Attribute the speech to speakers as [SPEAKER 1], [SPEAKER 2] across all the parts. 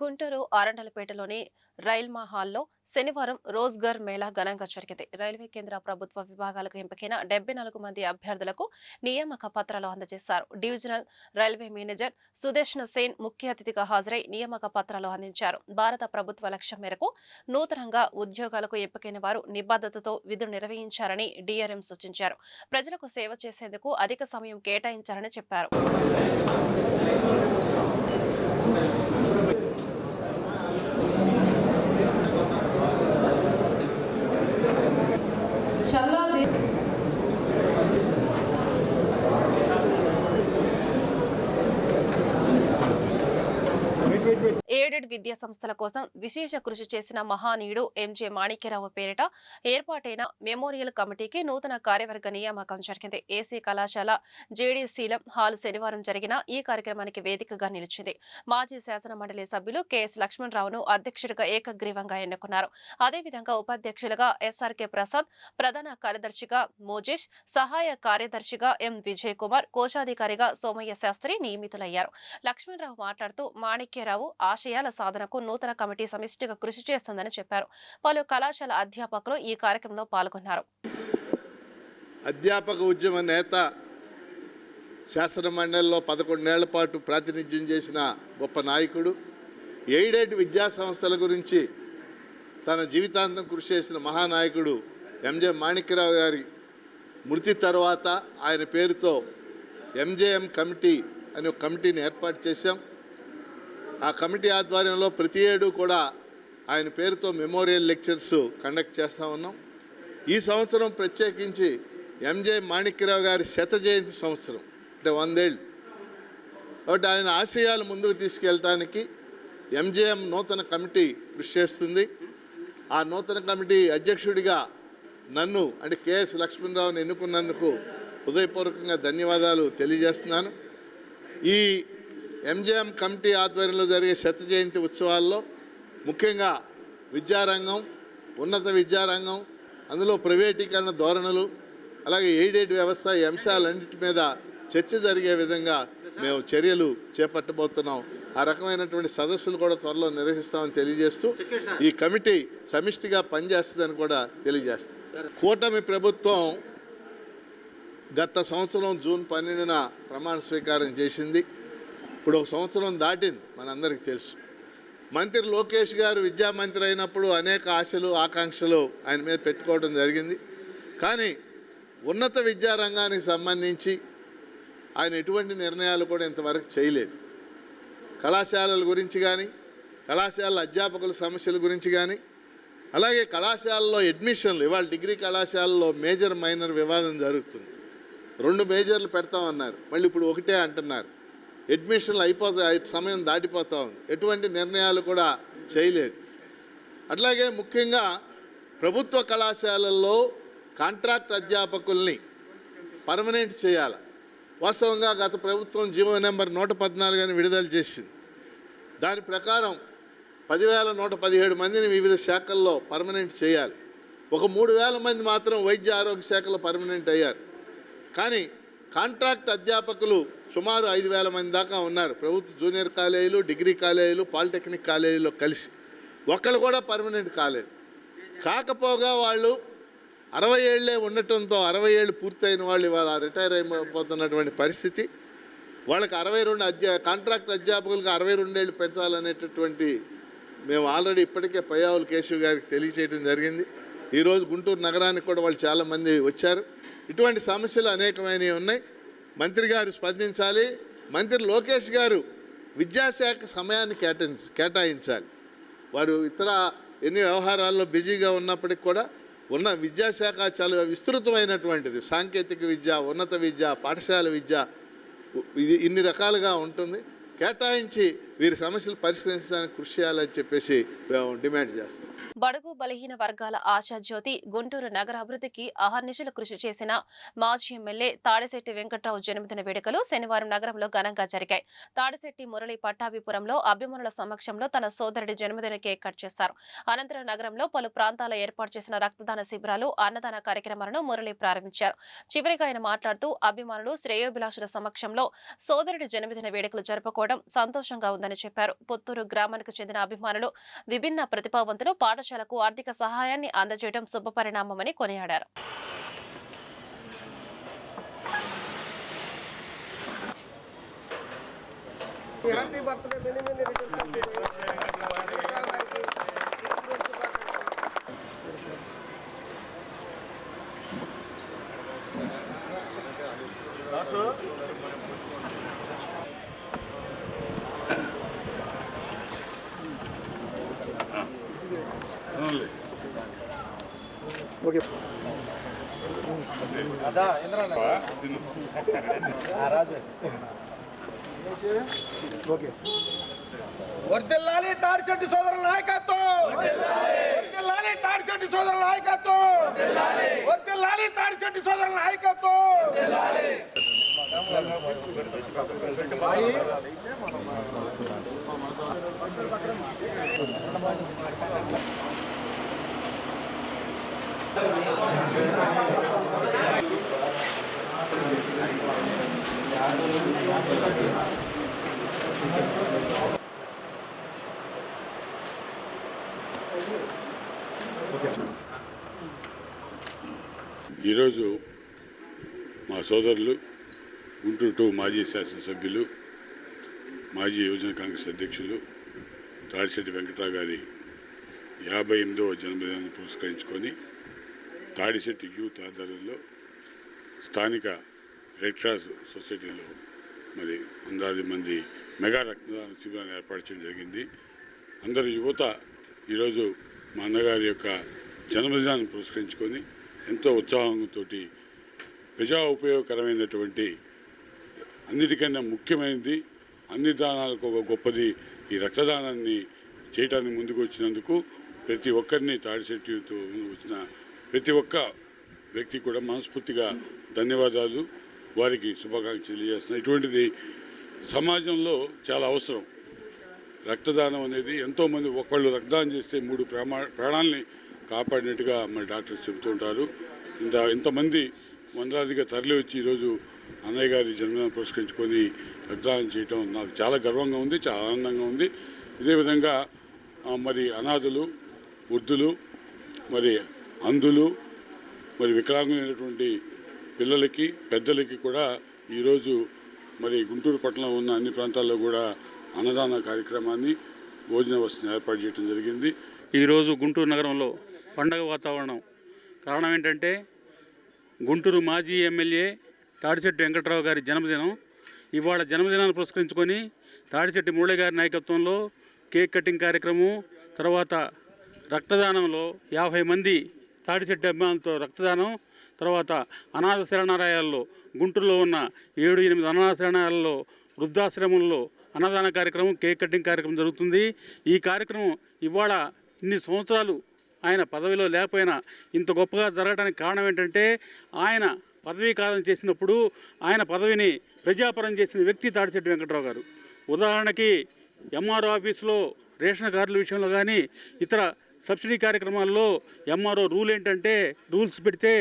[SPEAKER 1] గుంటూరు ఆరండలపేటలోని రైల్మా హాల్లో శనివారం రోజ్గర్ మేళా ఘనంగా జరిగింది. రైల్వే కేంద్ర ప్రభుత్వ విభాగాలకు ఎంపికైన డెబ్బై నాలుగు మంది అభ్యర్థులకు నియామక పత్రాలు అందజేశారు. Divisional railway manager Sudarshana Sen ముఖ్య అతిథిగా హాజరై నియామక పత్రాలు అందించారు. భారత ప్రభుత్వ లక్ష్యం మేరకు నూతనంగా ఉద్యోగాలకు ఎంపికైన వారు నిబద్ధతతో విధులు నిర్వహించారని డిఆర్ఎం సూచించారు. ప్రజలకు సేవ చేసేందుకు అధిక సమయం కేటాయించారని చెప్పారు.
[SPEAKER 2] చల్లా
[SPEAKER 1] ఎయిడెడ్ విద్యా సంస్థల కోసం విశేష కృషి చేసిన మహానీయుడు ఎంజే మాణిక్యరావు పేరిట ఏర్పాటైన మెమోరియల్ కమిటీకి నూతన కార్యవర్గ నియామకం జరిగింది. ఏసీ కళాశాల జేడీసీలం హాల్ శనివారం జరిగిన ఈ కార్యక్రమానికి వేదికగా నిలిచింది. మాజీ శాసన మండలి సభ్యులు కెఎస్ లక్ష్మణరావును అధ్యక్షుడిగా ఏకగ్రీవంగా ఎన్నుకున్నారు. అదేవిధంగా ఉపాధ్యక్షులుగా ఎస్ఆర్కే ప్రసాద్ ప్రధాన కార్యదర్శిగా మోజేష్ సహాయ కార్యదర్శిగా ఎం విజయ్ కుమార్ కోశాధికారిగా సోమయ్య శాస్త్రి నియమితులయ్యారు. లక్ష్మణరావు మాట్లాడుతూ మాణిక్యరావు ఆశయాల సాధనకు నూతన కమిటీ సమిష్టిగా కృషి చేస్తుందని చెప్పారు. పలు కళాశాల అధ్యాపకులు ఈ కార్యక్రమంలో పాల్గొన్నారు.
[SPEAKER 3] అధ్యాపక ఉద్యమ నేత శాసన మండలిలో పదకొండేళ్ళ పాటు ప్రాతినిధ్యం చేసిన గొప్ప నాయకుడు ఎయిడెడ్ విద్యా సంస్థల గురించి తన జీవితాంతం కృషి చేసిన మహానాయకుడు ఎంజే మాణిక్యరావు గారి మృతి తర్వాత ఆయన పేరుతో ఎంజేఎం కమిటీ అనే ఒక కమిటీని ఏర్పాటు చేశాం. ఆ కమిటీ ఆధ్వర్యంలో ప్రతి ఏడు కూడా ఆయన పేరుతో మెమోరియల్ లెక్చర్స్ కండక్ట్ చేస్తూ ఉన్నాం. ఈ సంవత్సరం ప్రత్యేకించి ఎంజే మాణిక్యరావు గారి శత జయంతి సంవత్సరం అంటే వందేళ్ళు. కాబట్టి ఆయన ఆశయాలు ముందుకు తీసుకెళ్ళటానికి ఎంజేఎం నూతన కమిటీ కృషి చేస్తుంది. ఆ నూతన కమిటీ అధ్యక్షుడిగా నన్ను అంటే కెఎస్ లక్ష్మణరావుని ఎన్నుకున్నందుకు హృదయపూర్వకంగా ధన్యవాదాలు తెలియజేస్తున్నాను. ఈ ఎంజేఎం కమిటీ ఆధ్వర్యంలో జరిగే శత జయంతి ఉత్సవాల్లో ముఖ్యంగా విద్యారంగం ఉన్నత విద్యారంగం అందులో ప్రైవేటీకరణ ధోరణులు అలాగే ఎయిడెడ్ వ్యవస్థ ఈ అంశాలన్నిటి మీద చర్చ జరిగే విధంగా మేము చర్యలు చేపట్టబోతున్నాం. ఆ రకమైనటువంటి సదస్సులు కూడా త్వరలో నిర్వహిస్తామని తెలియజేస్తూ ఈ కమిటీ సమిష్టిగా పనిచేస్తుందని కూడా తెలియజేస్తుంది కూటమి ప్రభుత్వం గత సంవత్సరం జూన్ పన్నెండున ప్రమాణ స్వీకారం చేసింది. ఇప్పుడు ఒక సంవత్సరం దాటింది మనందరికీ తెలుసు. మంత్రి లోకేష్ గారు విద్యా మంత్రి అయినప్పుడు అనేక ఆశలు ఆకాంక్షలు ఆయన మీద పెట్టుకోవడం జరిగింది. కానీ ఉన్నత విద్యారంగానికి సంబంధించి ఆయన ఎటువంటి నిర్ణయాలు కూడా ఇంతవరకు చేయలేదు. కళాశాలల గురించి కానీ కళాశాలల అధ్యాపకుల సమస్యల గురించి కానీ అలాగే కళాశాలలో అడ్మిషన్లు ఇవాళ డిగ్రీ కళాశాలలో మేజర్ మైనర్ వివాదం జరుగుతుంది. రెండు మేజర్లు పెడతామన్నారు. మళ్ళీ ఇప్పుడు ఒకటే అంటున్నారు. అడ్మిషన్లు అయిపోతాయి సమయం దాటిపోతూ ఉంది. ఎటువంటి నిర్ణయాలు కూడా చేయలేదు. అట్లాగే ముఖ్యంగా ప్రభుత్వ కళాశాలల్లో కాంట్రాక్ట్ అధ్యాపకుల్ని పర్మనెంట్ చేయాలి. వాస్తవంగా గత ప్రభుత్వం జీవో నెంబర్ నూట పద్నాలుగుని విడుదల చేసింది. దాని ప్రకారం పదివేల నూట పదిహేడు మందిని వివిధ శాఖల్లో పర్మనెంట్ చేయాలి. ఒక మూడు వేల మంది మాత్రం వైద్య ఆరోగ్య శాఖలో పర్మనెంట్ అయ్యారు. కానీ కాంట్రాక్ట్ అధ్యాపకులు సుమారు ఐదు వేల మంది దాకా ఉన్నారు. ప్రభుత్వ జూనియర్ కాలేజీలు డిగ్రీ కాలేజీలు పాలిటెక్నిక్ కాలేజీలో కలిసి. ఒక్కరు కూడా పర్మనెంట్ కాలేదు. కాకపోగా వాళ్ళు అరవై ఏళ్ళే ఉండటంతో అరవై ఏళ్ళు పూర్తయిన వాళ్ళు ఇవాళ రిటైర్ అయిపోతున్నటువంటి పరిస్థితి. వాళ్ళకి అరవై రెండు అధ్యా కాంట్రాక్ట్ అధ్యాపకులకు అరవై రెండేళ్ళు పెంచాలనేటటువంటి మేము ఆల్రెడీ ఇప్పటికే పయ్యావులు కేశవ్ గారికి తెలియచేయడం జరిగింది. ఈరోజు గుంటూరు నగరానికి కూడా వాళ్ళు చాలామంది వచ్చారు. ఇటువంటి సమస్యలు అనేకమైనవి ఉన్నాయి. మంత్రి గారు స్పందించాలి. మంత్రి లోకేష్ గారు విద్యాశాఖ సమయాన్ని కేటాయి కేటాయించాలి. వారు ఇతర ఎన్ని వ్యవహారాల్లో బిజీగా ఉన్నప్పటికి కూడా ఉన్న విద్యాశాఖ చాలా విస్తృతమైనటువంటిది. సాంకేతిక విద్య ఉన్నత విద్య పాఠశాల విద్య ఇది ఇన్ని రకాలుగా ఉంటుంది. కేటాయించి వీరి సమస్యలు పరిష్కరించడానికి కృషి చేయాలని చెప్పేసి మేము డిమాండ్ చేస్తాం.
[SPEAKER 1] బడుగు బలహీన వర్గాల ఆశాజ్యోతి గుంటూరు నగర అభివృద్ధికి అహర్నిశలు కృషి చేసిన మాజీ ఎమ్మెల్యే తాడిశెట్టి వెంకట్రావు జన్మదిన వేడుకలు శనివారం నగరంలో ఘనంగా జరిగాయి. తాడిశెట్టి మురళి పట్టాభిపురంలో అభిమానుల సమక్షంలో తన సోదరుడి జన్మదిన కేక్ కట్ చేశారు. అనంతరం నగరంలో పలు ప్రాంతాల్లో ఏర్పాటు చేసిన రక్తదాన శిబిరాలు అన్నదాన కార్యక్రమాలను మురళి ప్రారంభించారు. చివరిగా ఆయన మాట్లాడుతూ అభిమానులు శ్రేయోభిలాషుల సమక్షంలో సోదరుడి జన్మదిన వేడుకలు జరుపుకోవడం సంతోషంగా ఉందని చెప్పారు పుత్తూరు గ్రామానికి చెందిన అభిమానులు విభిన్న ప్రతిభావంతులు పాఠశాలకు ఆర్థిక సహాయాన్ని అందజేయడం శుభపరిణామమని కొనియాడారు
[SPEAKER 2] happy birthday many many returns okay అదా ఇంద్రన్న రాజు ఓకే వర్దిల్లాలి తాడిచెట్టి సోదరుల నాయకత్వం వర్దిల్లాలి తాడిచెట్టి సోదరుల నాయకత్వం వర్దిల్లాలి తాడిచెట్టి సోదరుల నాయకత్వం
[SPEAKER 4] ఈరోజు మా సోదరులు గుంటూరు టూ మాజీ శాసనసభ్యులు మాజీ యువజన కాంగ్రెస్ అధ్యక్షులు తాడిశెట్టి వెంకట్రావు గారి యాభై ఎనిమిదవ జన్మదినాన్ని పురస్కరించుకొని తాడిశెట్టి యూత్ ఆధ్వర్యంలో స్థానిక రెడ్ క్రాస్ సొసైటీలో మరి వందాది మంది మెగా రక్తదాన శిబిరాన్ని ఏర్పాటు చేయడం జరిగింది. అందరు యువత ఈరోజు మా అన్నగారి యొక్క జన్మదినాన్ని పురస్కరించుకొని ఎంతో ఉత్సాహంతో ప్రజా ఉపయోగకరమైనటువంటి అన్నిటికన్నా ముఖ్యమైనది అన్ని దానాలకు ఒక గొప్పది ఈ రక్తదానాన్ని చేయటానికి ముందుకు వచ్చినందుకు ప్రతి ఒక్కరిని తాడిశెట్టితో వచ్చిన ప్రతి ఒక్క వ్యక్తి కూడా మనస్ఫూర్తిగా ధన్యవాదాలు. వారికి శుభాకాంక్షలు తెలియజేస్తున్నాను. ఇటువంటిది సమాజంలో చాలా అవసరం. రక్తదానం అనేది ఎంతోమంది ఒకళ్ళు రక్తదానం చేస్తే మూడు ప్రామా ప్రాణాలని కాపాడినట్టుగా మన డాక్టర్స్ చెబుతూ ఉంటారు. ఇంత ఇంతమంది వందలాదిగా తరలి వచ్చి ఈరోజు అన్నయ్య గారి జన్మదినం పురస్కరించుకొని రక్తదానం చేయటం నాకు చాలా గర్వంగా ఉంది చాలా ఆనందంగా ఉంది. ఇదే విధంగా మరి అనాథులు వృద్ధులు మరి అంధులు మరి వికలాంగులైనటువంటి పిల్లలకి పెద్దలకి కూడా ఈరోజు మరి గుంటూరు పట్టణంలో ఉన్న అన్ని ప్రాంతాల్లో కూడా అన్నదాన కార్యక్రమాన్ని భోజన వసతిని ఏర్పాటు చేయడం జరిగింది.
[SPEAKER 5] ఈరోజు గుంటూరు నగరంలో పండగ వాతావరణం. కారణం ఏంటంటే గుంటూరు మాజీ ఎమ్మెల్యే తాడిశెట్టి వెంకట్రావు గారి జన్మదినం. ఇవాళ జన్మదినాన్ని పురస్కరించుకొని తాడిశెట్టి మురళి గారి నాయకత్వంలో కేక్ కటింగ్ కార్యక్రమం తర్వాత రక్తదానంలో యాభై మంది తాడిశెట్టి అభిమానులతో రక్తదానం తర్వాత అనాథ శరణాలయాల్లో గుంటూరులో ఉన్న ఏడు ఎనిమిది అనాథ శరణాలయాల్లో వృద్ధాశ్రమంలో అన్నదాన కార్యక్రమం కేక్ కటింగ్ కార్యక్రమం జరుగుతుంది. ఈ కార్యక్రమం ఇవాళ ఇన్ని సంవత్సరాలు ఆయన పదవిలో లేకపోయినా ఇంత గొప్పగా జరగడానికి కారణం ఏంటంటే ఆయన పదవీ కాలం చేసినప్పుడు ఆయన పదవిని ప్రజాపరం చేసిన వ్యక్తి తాడిచెట్టి వెంకట్రావు గారు. ఉదాహరణకి ఎంఆర్ఓ ఆఫీసులో రేషన్ కార్డుల విషయంలో కానీ ఇతర సబ్సిడీ కార్యక్రమాల్లో ఎంఆర్ఓ రూల్ ఏంటంటే రూల్స్ పెడితే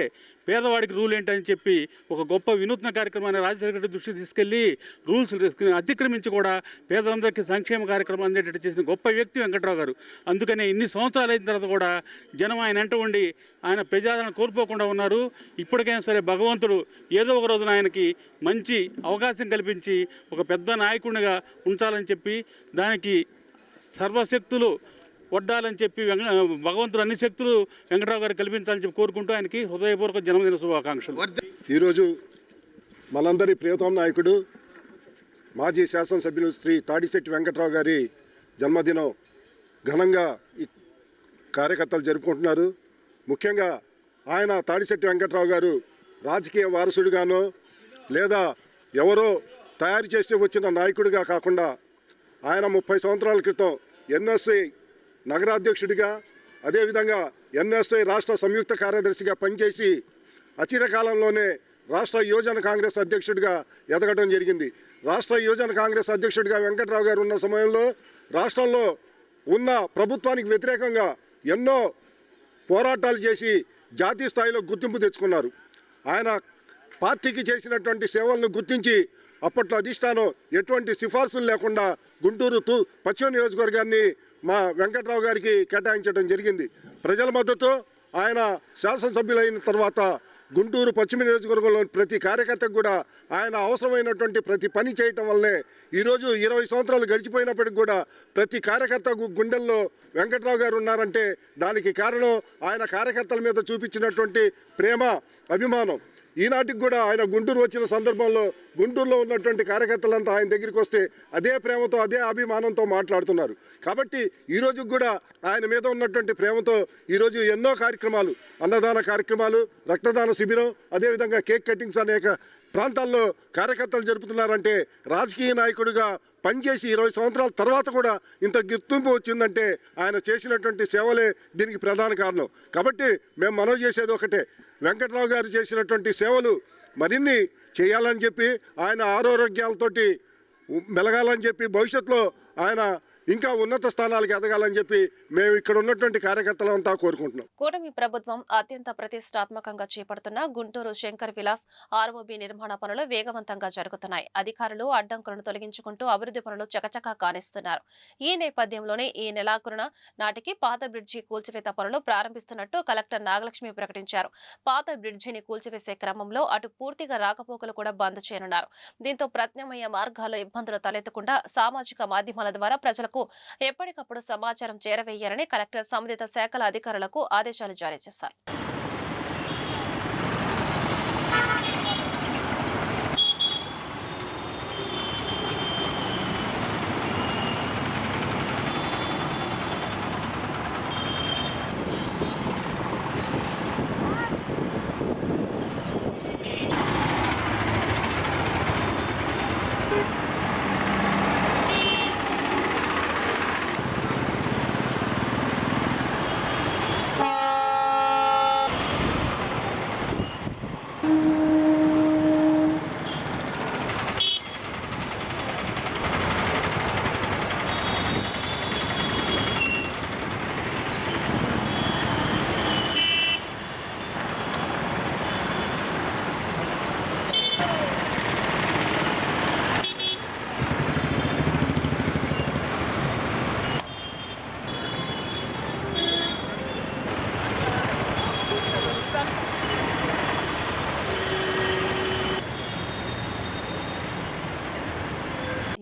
[SPEAKER 5] పేదవాడికి రూల్ ఏంటని చెప్పి ఒక గొప్ప వినూత్న కార్యక్రమాన్ని రాజశేఖర రెడ్డి దృష్టికి తీసుకెళ్ళి రూల్స్ అతిక్రమించి కూడా పేదలందరికీ సంక్షేమ కార్యక్రమం అందేటట్టు చేసిన గొప్ప వ్యక్తి వెంకట్రావు గారు. అందుకనే ఇన్ని సంవత్సరాలు అయిన తర్వాత కూడా జనం ఆయన వెంట ఉండి ఆయన ప్రజాదరణ కోల్పోకుండా ఉన్నారు. ఇప్పటికైనా సరే భగవంతుడు ఏదో ఒక రోజున ఆయనకి మంచి అవకాశం కల్పించి ఒక పెద్ద నాయకుడిగా ఉంచాలని చెప్పి దానికి సర్వశక్తులు వడ్డాలని చెప్పి వెంక భగవంతుడు అన్ని శక్తులు వెంకటరావు గారు కల్పించాలని చెప్పి కోరుకుంటూ ఆయనకి హృదయపూర్వక జన్మదిన శుభాకాంక్షలు.
[SPEAKER 6] ఈరోజు మనందరి ప్రియతమ నాయకుడు మాజీ శాసనసభ్యులు శ్రీ తాడిశెట్టి వెంకట్రావు గారి జన్మదినం ఘనంగా ఈ కార్యకర్తలు జరుపుకుంటున్నారు. ముఖ్యంగా ఆయన తాడిశెట్టి వెంకట్రావు గారు రాజకీయ వారసుడిగానో లేదా ఎవరో తయారు చేసి వచ్చిన నాయకుడిగా కాకుండా ఆయన ముప్పై సంవత్సరాల క్రితం ఎన్ఎస్సీ నగరాధ్యక్షుడిగా అదేవిధంగా ఎన్ఎస్ఐ రాష్ట్ర సంయుక్త కార్యదర్శిగా పనిచేసి అచిరకాలంలోనే రాష్ట్ర యువజన కాంగ్రెస్ అధ్యక్షుడిగా ఎదగడం జరిగింది. రాష్ట్ర యువజన కాంగ్రెస్ అధ్యక్షుడిగా వెంకట్రావు గారు ఉన్న సమయంలో రాష్ట్రంలో ఉన్న ప్రభుత్వానికి వ్యతిరేకంగా ఎన్నో పోరాటాలు చేసి జాతీయ స్థాయిలో గుర్తింపు తెచ్చుకున్నారు. ఆయన పార్టీకి చేసినటువంటి సేవలను గుర్తించి అప్పట్లో అధిష్టానం ఎటువంటి సిఫార్సులు లేకుండా గుంటూరు తూ పశ్చిమ నియోజకవర్గాన్ని మా వెంకట్రావు గారికి కేటాయించడం జరిగింది. ప్రజల మద్దతు ఆయన శాసనసభ్యులైన తర్వాత గుంటూరు పశ్చిమ నియోజకవర్గంలోని ప్రతి కార్యకర్తకు కూడా ఆయన అవసరమైనటువంటి ప్రతి పని చేయటం వల్లే ఈరోజు ఇరవై సంవత్సరాలు గడిచిపోయినప్పటికి కూడా ప్రతి కార్యకర్తకు గుండెల్లో వెంకట్రావు గారు ఉన్నారంటే దానికి కారణం ఆయన కార్యకర్తల మీద చూపించినటువంటి ప్రేమ అభిమానం. ఈనాటికి కూడా ఆయన గుంటూరు వచ్చిన సందర్భంలో గుంటూరులో ఉన్నటువంటి కార్యకర్తలంతా ఆయన దగ్గరికి వస్తే అదే ప్రేమతో అదే అభిమానంతో మాట్లాడుతున్నారు. కాబట్టి ఈ కూడా ఆయన మీద ఉన్నటువంటి ప్రేమతో ఈరోజు ఎన్నో కార్యక్రమాలు అన్నదాన కార్యక్రమాలు రక్తదాన శిబిరం అదేవిధంగా కేక్ కటింగ్స్ అనేక ప్రాంతాల్లో కార్యకర్తలు జరుపుతున్నారంటే రాజకీయ నాయకుడిగా పనిచేసి ఇరవై సంవత్సరాల తర్వాత కూడా ఇంత గుర్తింపు వచ్చిందంటే ఆయన చేసినటువంటి సేవలే దీనికి ప్రధాన కారణం. కాబట్టి మేము మనవి చేసేది ఒకటే. వెంకట్రావు గారు చేసినటువంటి సేవలు మరిన్ని చేయాలని చెప్పి ఆయన ఆరోగ్యాలతోటి మెలగాలని చెప్పి భవిష్యత్తులో ఆయన ఇంకా ఉన్నత స్థానాలకు ఎదగాలని చెప్పి మేము ఇక్కడ ఉన్నటువంటి కార్యకర్తలంతా కోరుకుంటున్నాం.
[SPEAKER 1] కూటమి ప్రభుత్వం అత్యంత ప్రతిష్టాత్మకంగా చేపడుతున్న గుంటూరు శంకర్ విలాస్ ఆర్ఓబి నిర్మాణ పనులు వేగవంతంగా జరుగుతున్నాయి. అధికారులు అడ్డంకులను తొలగించుకుంటూ అభివృద్ధి పనులు చకచకా కానిస్తున్నారు. ఈ నేపథ్యంలోనే ఈ నెలాఖరున నాటికి పాత బ్రిడ్జి కూల్చివేత పనులు ప్రారంభిస్తున్నట్టు కలెక్టర్ నాగలక్ష్మి ప్రకటించారు. పాత బ్రిడ్జిని కూల్చివేసే క్రమంలో అటు పూర్తిగా రాకపోకలు కూడా బంద్ చేయనున్నారు. దీంతో ప్రత్యామ్నాయ మార్గాల్లో ఇబ్బందులు తలెత్తకుండా సామాజిక మాధ్యమాల ద్వారా ప్రజలకు ఎప్పటికప్పుడు సమాచారం చేరవేయాలని కలెక్టర్ సంబంధిత శాఖల అధికారులకు ఆదేశాలు జారీ చేశారు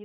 [SPEAKER 1] ఈ